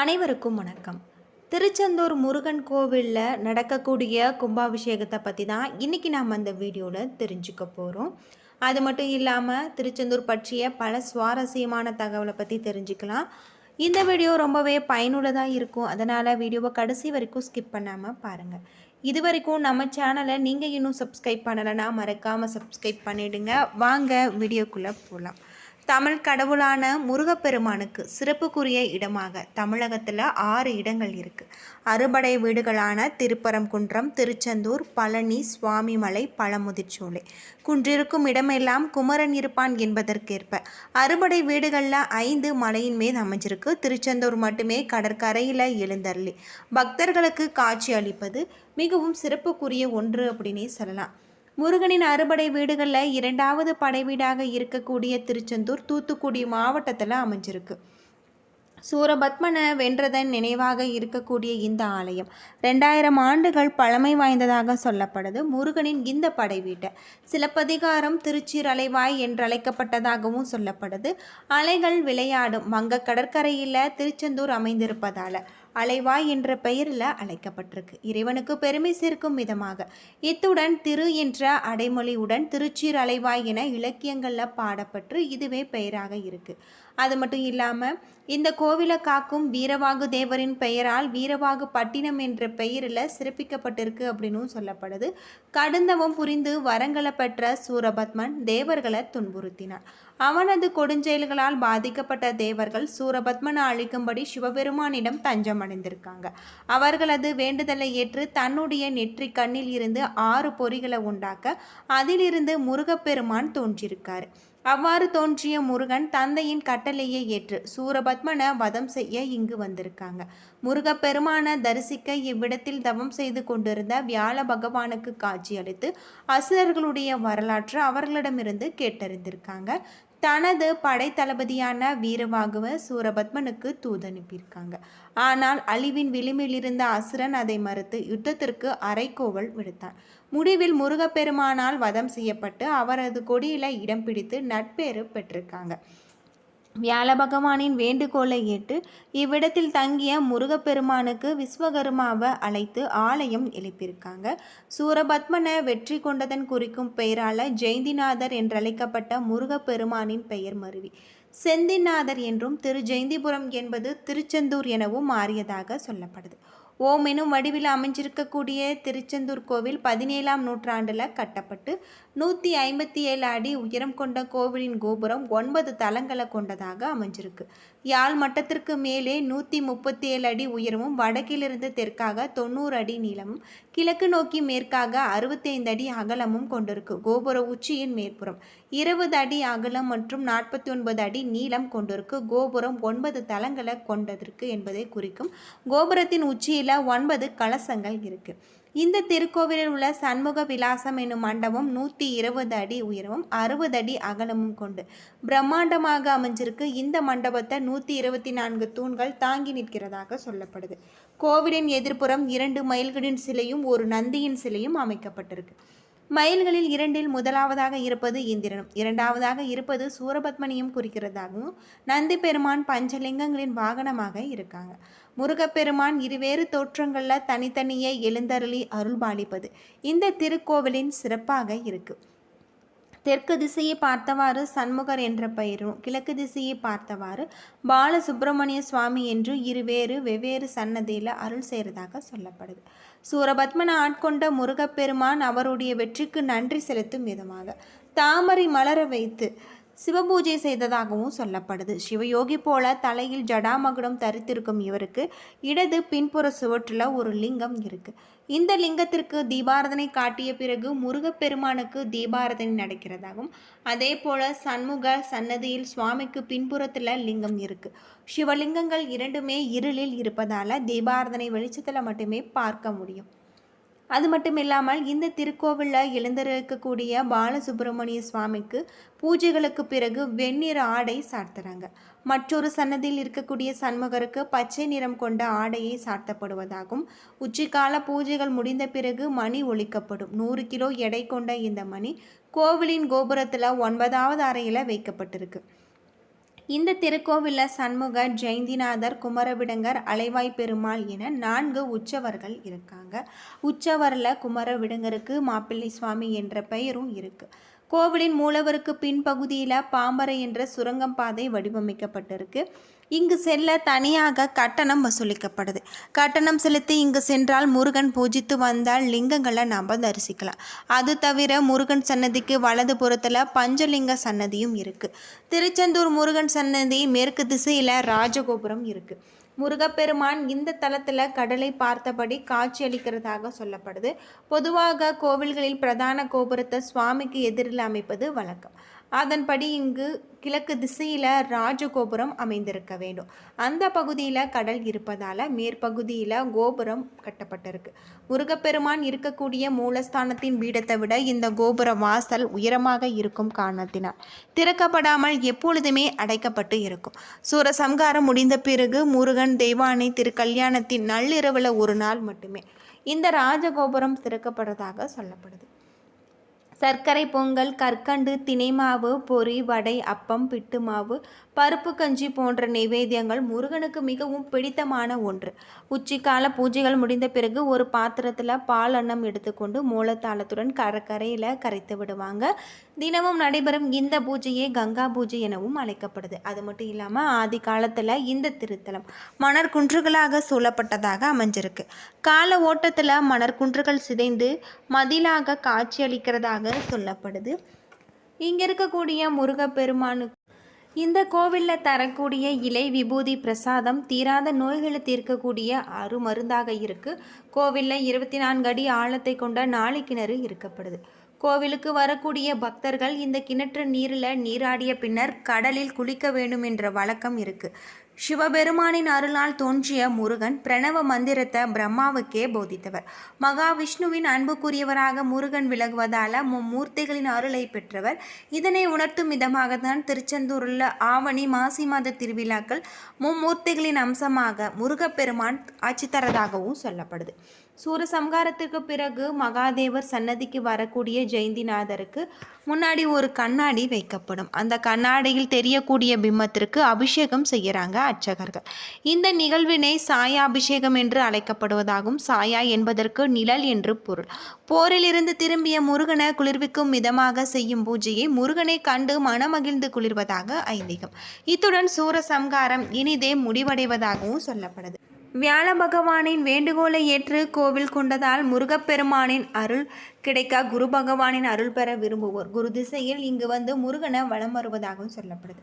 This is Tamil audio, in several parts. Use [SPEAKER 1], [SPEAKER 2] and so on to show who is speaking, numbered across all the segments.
[SPEAKER 1] அனைவருக்கும் வணக்கம். திருச்செந்தூர் முருகன் கோவிலில் நடக்கக்கூடிய கும்பாபிஷேகத்தை பற்றி தான் இன்றைக்கி நாம் அந்த வீடியோவில் தெரிஞ்சுக்க போகிறோம் அது மட்டும் இல்லாமல் திருச்செந்தூர் பற்றிய பல சுவாரஸ்யமான தகவலை பற்றி தெரிஞ்சுக்கலாம். இந்த வீடியோ ரொம்பவே பயனுள்ளதாக இருக்கும். அதனால் வீடியோவை கடைசி வரைக்கும் ஸ்கிப் பண்ணாமல் பாருங்கள் இது வரைக்கும் நம்ம சேனலை நீங்கள் இன்னும் சப்ஸ்கிரைப் பண்ணலைன்னா மறக்காமல் சப்ஸ்கிரைப் பண்ணிவிடுங்க வாங்க வீடியோக்குள்ளே போகலாம் தமிழ் கடவுளான முருகப்பெருமானுக்கு சிறப்புக்குரிய இடமாக தமிழகத்தில் ஆறு இடங்கள் இருக்குது அறுபடை வீடுகளான திருப்பரங்குன்றம் திருச்செந்தூர் பழனி சுவாமிமலை பழமுதிர்ச்சோலை குன்றிருக்கும் இடமெல்லாம் குமரன் இருப்பான் என்பதற்கேற்ப. அறுபடை வீடுகளில் ஐந்து மலையின் மேல் அமைஞ்சிருக்கு. திருச்செந்தூர் மட்டுமே கடற்கரையில் எழுந்தருளி. பக்தர்களுக்கு காட்சி அளிப்பது மிகவும் சிறப்புக்குரிய ஒன்று அப்படின்னே சொல்லலாம். முருகனின் அறுபடை வீடுகளில் இரண்டாவது படை வீடாக இருக்கக்கூடிய திருச்செந்தூர் தூத்துக்குடி மாவட்டத்தில் அமைஞ்சிருக்கு. சூரபத்மனை வென்றதன் நினைவாக இருக்கக்கூடிய இந்த ஆலயம் ரெண்டாயிரம் ஆண்டுகள் பழமை வாய்ந்ததாக சொல்லப்படுது. முருகனின் இந்த படை வீட்டை சிலப்பதிகாரம் திருச்சிரலைவாய் என்றழைக்கப்பட்டதாகவும் சொல்லப்படுது. அலைகள் விளையாடும் வங்க கடற்கரையில் திருச்செந்தூர் அமைந்திருப்பதால் அலைவாய் என்ற பெயரில் அழைக்கப்பட்டிருக்கு. இறைவனுக்கு பெருமை சேர்க்கும் விதமாக. இத்துடன் திரு என்ற அடைமொழியுடன் திருச்சீர் அலைவாய் என இலக்கியங்களில் பாடப்பட்டு இதுவே பெயராக இருக்குது அது மட்டும் இல்லாமல் இந்த கோவிலை காக்கும் வீரவாகு தேவரின் பெயரால் வீரவாகு பட்டினம் என்ற பெயரில் சிறப்பிக்கப்பட்டிருக்கு அப்படின்னும் சொல்லப்படுது. கடந்தவும் புரிந்து வரங்களை பெற்ற சூரபத்மன் தேவர்களை துன்புறுத்தினார். அவனது கொடுஞ்செயல்களால் பாதிக்கப்பட்ட தேவர்கள் சூரபத்மனை அழிக்கும்படி சிவபெருமானிடம் தஞ்சம் அடைந்திருக்காங்க அவர்களது வேண்டுதலை ஏற்று தன்னுடைய நெற்றி கண்ணில் இருந்து ஆறு பொறிகளை உண்டாக்க அதிலிருந்து முருகப்பெருமான் தோன்றியிருக்கார். அவ்வாறு தோன்றிய முருகன் தந்தையின் கட்டளையை ஏற்று சூரபத்மனை வதம் செய்ய இங்கு வந்திருக்காங்க. முருகப்பெருமான தரிசிக்க இவ்விடத்தில் தவம் செய்து கொண்டிருந்த வியாழ பகவானுக்கு காட்சியளித்து அசுரர்களுடைய வரலாற்று அவர்களிடமிருந்து கேட்டறிந்திருக்காங்க. தனது படைத்தளபதியான வீரவாகுவ சூரபத்மனுக்கு தூதனுப்பியிருக்காங்க. ஆனால் அழிவின் விளிம்பிலிருந்த அசுரன் அதை மறுத்து யுத்தத்திற்கு அரைக்கோவல் விடுத்தான். முடிவில் முருகப்பெருமானால் வதம் செய்யப்பட்டு அவரது கொடியில இடம் பிடித்து நட்பேறு பெற்றிருக்காங்க. வியாழ பகவானின் வேண்டுகோளை ஏற்று இவ்விடத்தில் தங்கிய முருகப்பெருமானுக்கு விஸ்வகர்மாவை அழைத்து ஆலயம் எழுப்பியிருக்காங்க. சூரபத்மனை வெற்றி கொண்டதன் குறிக்கும் பெயரால ஜெயந்திநாதர் என்றழைக்கப்பட்ட முருகப்பெருமானின் பெயர் மருவி. செந்திநாதர் என்றும் திரு ஜெயந்திபுரம் என்பது திருச்செந்தூர் எனவும் மாறியதாக சொல்லப்படுது. ஓம் எனும் வடிவில் அமைஞ்சிருக்கக்கூடிய திருச்செந்தூர் கோவில் பதினேழாம் நூற்றாண்டில் கட்டப்பட்டு நூற்றி ஐம்பத்தி ஏழு அடி உயரம் கொண்ட கோவிலின் கோபுரம் ஒன்பது தளங்களை கொண்டதாக அமைஞ்சிருக்கு. யாழ் மட்டத்திற்கு மேலே நூற்றி முப்பத்தி ஏழு அடி உயரமும் வடக்கிலிருந்து தெற்காக தொண்ணூறு அடி நீளமும் கிழக்கு நோக்கி மேற்காக அறுபத்தைந்து அடி அகலமும் கொண்டிருக்கு. கோபுர உச்சியின் மேற்புறம் இருபது அடி அகலம் மற்றும் நாற்பத்தி ஒன்பது அடி நீளம் கொண்டிருக்கு. கோபுரம் ஒன்பது தளங்களை கொண்டதற்கு என்பதை குறிக்கும். கோபுரத்தின் உச்சியில் ஒன்பது கலசங்கள் இருக்குது இந்த திருக்கோவிலில் உள்ள சண்முக விலாசம் என்னும் மண்டபம் நூற்றி இருபது அடி உயரமும் அறுபது அடி அகலமும் கொண்டு பிரம்மாண்டமாக அமைஞ்சிருக்கு. இந்த மண்டபத்தை நூற்றி இருபத்தி நான்கு தூண்கள் தாங்கி நிற்கிறதாக சொல்லப்படுது. கோவிலின் எதிர்ப்புறம் இரண்டு மயில்களின் சிலையும் ஒரு நந்தியின் சிலையும் அமைக்கப்பட்டிருக்கு. மயில்களில் இரண்டில் முதலாவதாக இருப்பது இந்திரனும் இரண்டாவதாக இருப்பது சூரபத்மனியும் குறிக்கிறதாகவும் நந்தி பெருமான் பஞ்சலிங்கங்களின் வாகனமாக இருக்காங்க. முருகப்பெருமான் இருவேறு தோற்றங்களில் தனித்தனியே எழுந்தருளி அருள்பாலிப்பது. இந்த திருக்கோவிலின் சிறப்பாக இருக்குது தெற்கு திசையை பார்த்தவாறு சண்முகர் என்ற பெயரும் கிழக்கு திசையை பார்த்தவாறு பாலசுப்பிரமணிய சுவாமி என்று இருவேறு வெவ்வேறு சன்னதியில் அருள் செய்கிறதாக சொல்லப்படுது. சூரபத்மனை ஆட்கொண்ட முருகப்பெருமான் அவருடைய வெற்றிக்கு நன்றி செலுத்தும் விதமாக தாமரை மலர வைத்து சிவபூஜை செய்ததாகவும் சொல்லப்படுது. சிவயோகி போல தலையில் ஜடாமகுடம் தரித்திருக்கும் இவருக்கு இடது பின்புற சுவற்றில் ஒரு லிங்கம் இருக்கு. இந்த லிங்கத்திற்கு தீபாரதனை காட்டிய பிறகு முருகப்பெருமானுக்கு தீபாரதனை நடக்கிறதாகவும் அதே போல சண்முக சன்னதியில் சுவாமிக்கு பின்புறத்தில் லிங்கம் இருக்கு. சிவலிங்கங்கள் இரண்டுமே இருளில் இருப்பதால தீபாரதனை வெளிச்சத்தில் மட்டுமே பார்க்க முடியும். அது மட்டும் இல்லாமல் இந்த திருக்கோவிலில் எழுந்திருக்கக்கூடிய பாலசுப்பிரமணிய சுவாமிக்கு பூஜைகளுக்கு பிறகு வெண்ணிற ஆடை சார்த்துறாங்க. மற்றொரு சன்னதியில் இருக்கக்கூடிய சண்முகருக்கு பச்சை நிறம் கொண்ட ஆடையை சாத்தப்படுவதாகும் உச்சிக்கால பூஜைகள் முடிந்த பிறகு மணி ஒழிக்கப்படும். நூறு கிலோ எடை கொண்ட இந்த மணி கோவிலின் கோபுரத்தில் ஒன்பதாவது அறையில் வைக்கப்பட்டிருக்கு. இந்த திருக்கோவிலில் சண்முக ஜெயந்திநாதர் குமரவிடங்கர் அலைவாய் பெருமாள் என நான்கு உற்சவர்கள் இருக்காங்க. உற்சவரில் குமரவிடங்கருக்கு மாப்பிள்ளை சுவாமி என்ற பெயரும் இருக்குது கோவிலின் மூலவருக்கு பின்பகுதியில் பாம்பரை என்ற சுரங்கம் பாதை வடிவமைக்கப்பட்டிருக்கு. இங்கு செல்ல தனியாக கட்டணம் வசூலிக்கப்படுது. கட்டணம் செலுத்தி இங்கு சென்றால் முருகன் பூஜித்து வந்தால் லிங்கங்களை நாம் தரிசிக்கலாம். அது தவிர முருகன் சன்னதிக்கு வலது புறத்தில் பஞ்சலிங்க சன்னதியும் இருக்குது திருச்செந்தூர் முருகன் சன்னதி மேற்கு திசையில் ராஜகோபுரம் இருக்குது முருகப்பெருமான் இந்த தலத்தில் கடலை பார்த்தபடி காட்சியளிக்கிறதாக சொல்லப்படுது. பொதுவாக கோவில்களில் பிரதான கோபுரத்தை சுவாமிக்கு எதிரில் அமைப்பது வழக்கம். அதன்படி இங்கு கிழக்கு திசையில் ராஜகோபுரம் அமைந்திருக்க வேண்டும். அந்த பகுதியில் கடல் இருப்பதால் மேற்பகுதியில் கோபுரம் கட்டப்பட்டிருக்கு. முருகப்பெருமான் இருக்கக்கூடிய மூலஸ்தானத்தின் பீடத்தை விட இந்த கோபுர வாசல் உயரமாக இருக்கும் காரணத்தினால் திறக்கப்படாமல் எப்பொழுதுமே அடைக்கப்பட்டு இருக்கும். சூரசம்காரம் முடிந்த பிறகு முருகன் தெய்வானை திருக்கல்யாணத்தின் நள்ளிரவில் ஒரு நாள் மட்டுமே. இந்த ராஜகோபுரம் திறக்கப்படுறதாக சொல்லப்படுது. சர்க்கரை பொங்கல் கற்கண்டு தினைமாவு பொறி பொரி வடை அப்பம் பிட்டு மாவு பருப்பு கஞ்சி போன்ற நைவேத்தியங்கள் முருகனுக்கு மிகவும் பிடித்தமான ஒன்று. உச்சிக்கால பூஜைகள் முடிந்த பிறகு ஒரு பாத்திரத்தில் பால் அன்னம் எடுத்துக்கொண்டு மூலத்தாளத்துடன் கடற்கரையில் கரைத்து விடுவாங்க. தினமும் நடைபெறும் இந்த பூஜையே கங்கா பூஜை எனவும் அழைக்கப்படுது. அது மட்டும் இல்லாமல் ஆதி காலத்தில் இந்த திருத்தலம் மணர் குன்றுகளாக சூழப்பட்டதாக அமைஞ்சிருக்கு. கால ஓட்டத்தில் மணற்குன்றுகள் சிதைந்து மதிலாக காட்சியளிக்கிறதாக சொல்லப்படுது. இங்கே இருக்கக்கூடிய முருகப்பெருமானுக்கு இந்த கோவிலில் தரக்கூடிய இலை விபூதி பிரசாதம் தீராத நோய்களை தீர்க்கக்கூடிய அருமருந்தாக இருக்குது கோவிலில் இருபத்தி நான்கு அடி ஆழத்தை கொண்ட நாளை கிணறு இருக்கப்படுது கோவிலுக்கு வரக்கூடிய பக்தர்கள் இந்த கிணற்று நீரில் நீராடிய பின்னர் கடலில் குளிக்க வேண்டும் என்ற வழக்கம் இருக்குது சிவபெருமானின் அருளால் தோன்றிய முருகன் பிரணவ மந்திரத்தை பிரம்மாவுக்கே போதித்தவர். மகாவிஷ்ணுவின் அன்புக்குரியவராக முருகன் விலகுவதால மும்மூர்த்திகளின் அருளை பெற்றவர். இதனை உணர்த்தும் விதமாக தான் திருச்செந்தூரில் ஆவணி மாசி மாத திருவிழாக்கள் மும்மூர்த்திகளின் அம்சமாக முருகப்பெருமான் ஆட்சி தரதாகவும் சொல்லப்படுது. சூரசம்காரத்துக்கு பிறகு மகாதேவர் சன்னதிக்கு வரக்கூடிய ஜெயந்திநாதருக்கு முன்னாடி ஒரு கண்ணாடி வைக்கப்படும். அந்த கண்ணாடியில் தெரியக்கூடிய பிம்மத்திற்கு அபிஷேகம் செய்கிறாங்க அர்ச்சகர்கள். இந்த நிகழ்வினை சாயா அபிஷேகம் என்று அழைக்கப்படுவதாகும். சாயா என்பதற்கு நிழல் என்று பொருள். போரிலிருந்து திரும்பிய முருகனை குளிர்விக்கும் விதமாக செய்யும் பூஜையை முருகனை கண்டு மனமகிழ்ந்து குளிர்வதாக ஐதீகம். இத்துடன் சூரசம்காரம் இனிதே முடிவடைவதாகவும் சொல்லப்படுது. வியாழ பகவானின் வேண்டுகோளை ஏற்று கோவில் கொண்டதால் முருகப்பெருமானின் அருள் கிடைக்க குரு பகவானின் அருள் பெற விரும்புவோர். குரு திசையில் இங்கு வந்து முருகனை வளம் வருவதாகவும் சொல்லப்படுது.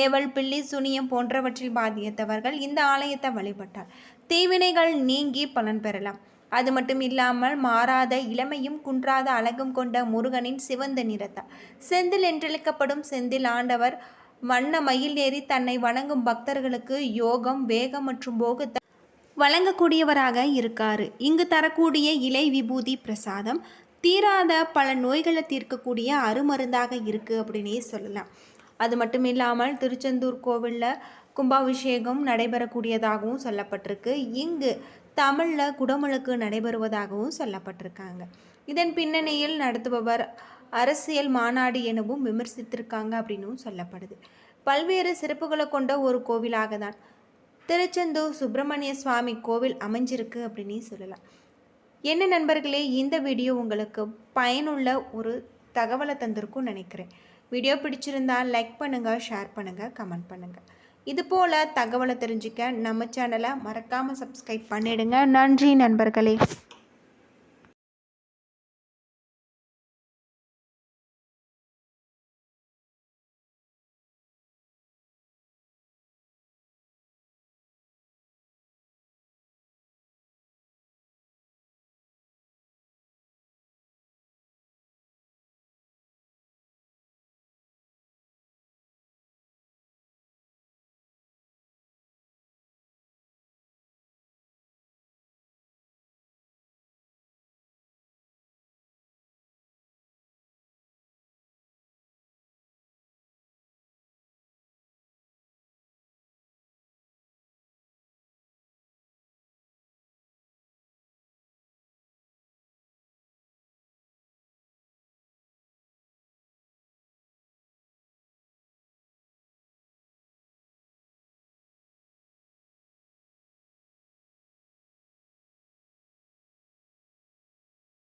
[SPEAKER 1] ஏவல் பில்லி சுனியம் போன்றவற்றில் பாதித்தவர்கள் இந்த ஆலயத்தை வழிபட்டால் தீவினைகள் நீங்கி பலன் பெறலாம். அது மட்டும் இல்லாமல் மாறாத இளமையும் குன்றாத அழகும் கொண்ட முருகனின் சிவந்த நிறத்தார் செந்தில் என்றழைக்கப்படும் செந்தில் ஆண்டவர் வண்ண மயில் ஏறி தன்னை வணங்கும் பக்தர்களுக்கு யோகம் வேகம் மற்றும் போகத்தை வழங்கக்கூடியவராக இருக்கார். இங்கு தரக்கூடிய இலை விபூதி பிரசாதம் தீராத பல நோய்களை தீர்க்கக்கூடிய அருமருந்தாக இருக்குது அப்படின்னே சொல்லலாம். அது மட்டும் இல்லாமல் திருச்செந்தூர் கோவிலில் கும்பாபிஷேகம் நடைபெறக்கூடியதாகவும் சொல்லப்பட்டிருக்கு. இங்கு தமிழில் குடமுழுக்கு நடைபெறுவதாகவும் சொல்லப்பட்டிருக்காங்க. இதன் பின்னணியில் நடத்துபவர் அரசியல் மாநாடு எனவும் விமர்சித்திருக்காங்க அப்படின்னும் சொல்லப்படுது. பல்வேறு சிறப்புகளை கொண்ட ஒரு கோவிலாக தான் திருச்செந்தூர் சுப்பிரமணிய சுவாமி கோவில் அமைஞ்சிருக்கு அப்படின்னு சொல்லலாம். என்ன நண்பர்களே இந்த வீடியோ உங்களுக்கு பயனுள்ள ஒரு தகவலை தந்திருக்கும் நினைக்கிறேன். வீடியோ பிடிச்சிருந்தால் லைக் பண்ணுங்கள் ஷேர் பண்ணுங்கள் கமெண்ட் பண்ணுங்கள் இது போல் தகவலை தெரிஞ்சுக்க நம்ம சேனலை மறக்காமல் சப்ஸ்கிரைப் பண்ணிடுங்க. நன்றி நண்பர்களே.